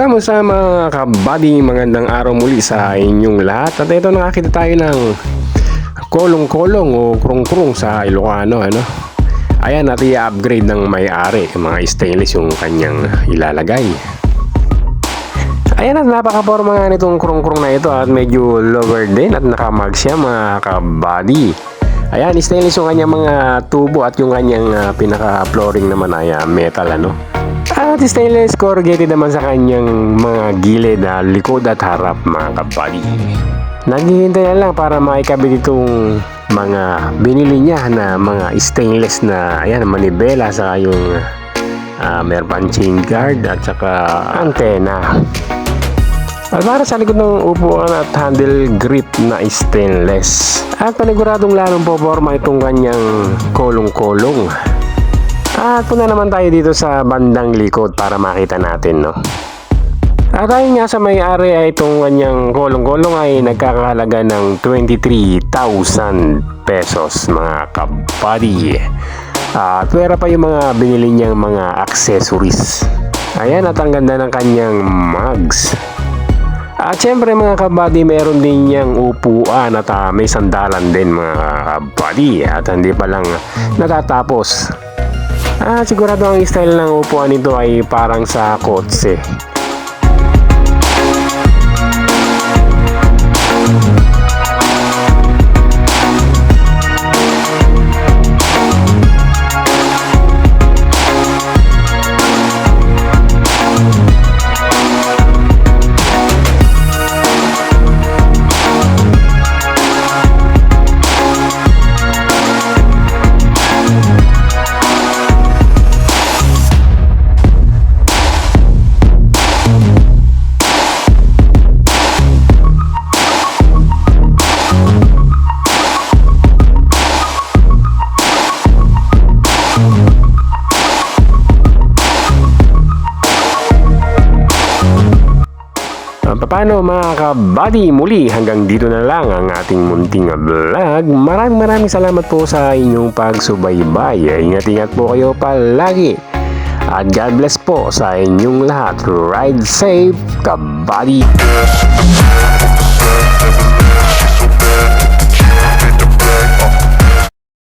Kamusta mga kabady, magandang araw muli sa inyong lahat. At ito nakakita tayo ng kolong-kolong o krong-krong sa Ilocano ano? Ayan at i-upgrade ng may-ari mga stainless yung kanyang ilalagay. Ayan at napaka-forma nga nitong krong-krong na ito at medyo lower din at nakamag siya mga kabady Ayan, stainless yung kanyang mga tubo at yung kanyang ah, pinaka-flooring naman ay ah, metal ano at stainless corrugated naman sa kanyang mga gilid na likod at harap mga kabady. Naghihintay na lang para maikabit itong mga binili niya na mga stainless na ayan, manibela sa yung uh, meron pang chain guard at saka antena. At para sa likod ng upuan at handle grip na stainless. At paniguradong lalong poporma itong kanyang kolong-kolong. At punta naman tayo dito sa bandang likod para makita natin, no? At ayun nga sa may-ari ay itong kanyang kolong-kolong ay nagkakahalaga ng 23,000 pesos mga kabady. At pera pa yung mga binili niyang mga accessories. Ayan at ang ganda ng kanyang mugs. At syempre mga kabady, meron din niyang upuan at ah, may sandalan din mga kabady. At hindi pa lang natatapos. Ah, sigurado ang style ng upuan nito ay parang sa kotse. Paano mga kabady muli hanggang dito na lang ang ating munting vlog. Maraming maraming salamat po sa inyong pagsubaybay. Ingat-ingat po kayo palagi. At God bless po sa inyong lahat. Ride safe, kabady!